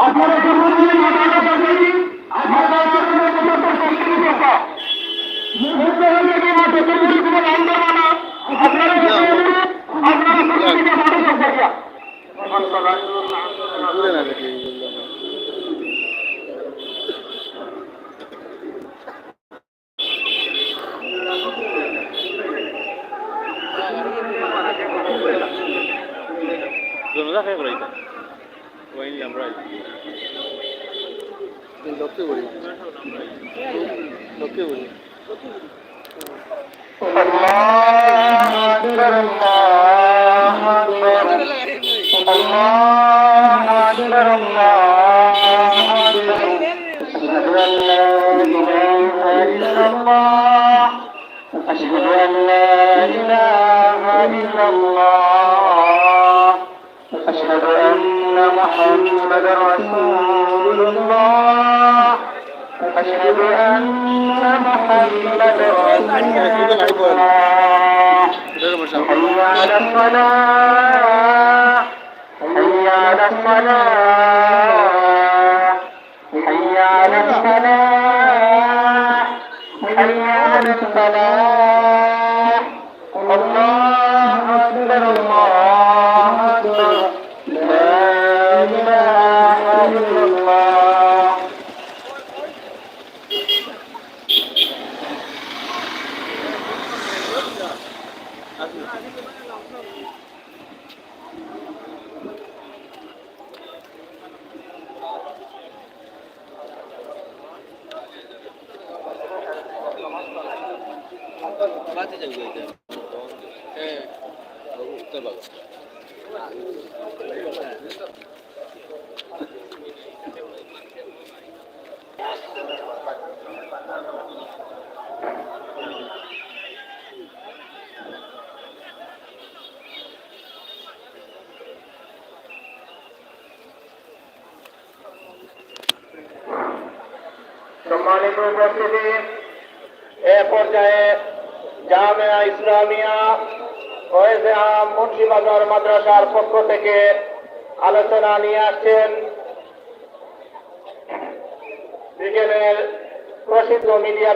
আপনারা সকলেই মাথাটা পাবেন Going Lamrai. In Lokiburi. Lokiburi. Allah Akbar Allah Akbar Allah Akbar Allah Akbar أشهد أن لا إله إلا الله أشهد أن لا إله إلا الله أشهد أن محمدا رسول الله أشهد أن محمدا رسول الله حي على الصلاة حي على الصلاة حي على الصلاة حي على الصلاة الله أكبر الله 빠지자 이거 이제 예 너무 웃다 봐 সম্মানিত উপস্থিতি, এ পর্যায়ে জামিয়া ইসলামিয়া, ওয়েজে আম মুন্সিবাজার মাদ্রাসার পক্ষ থেকে আলোচনা নিয়ে আসছেন বিকেলের প্রসিদ্ধ মিডিয়া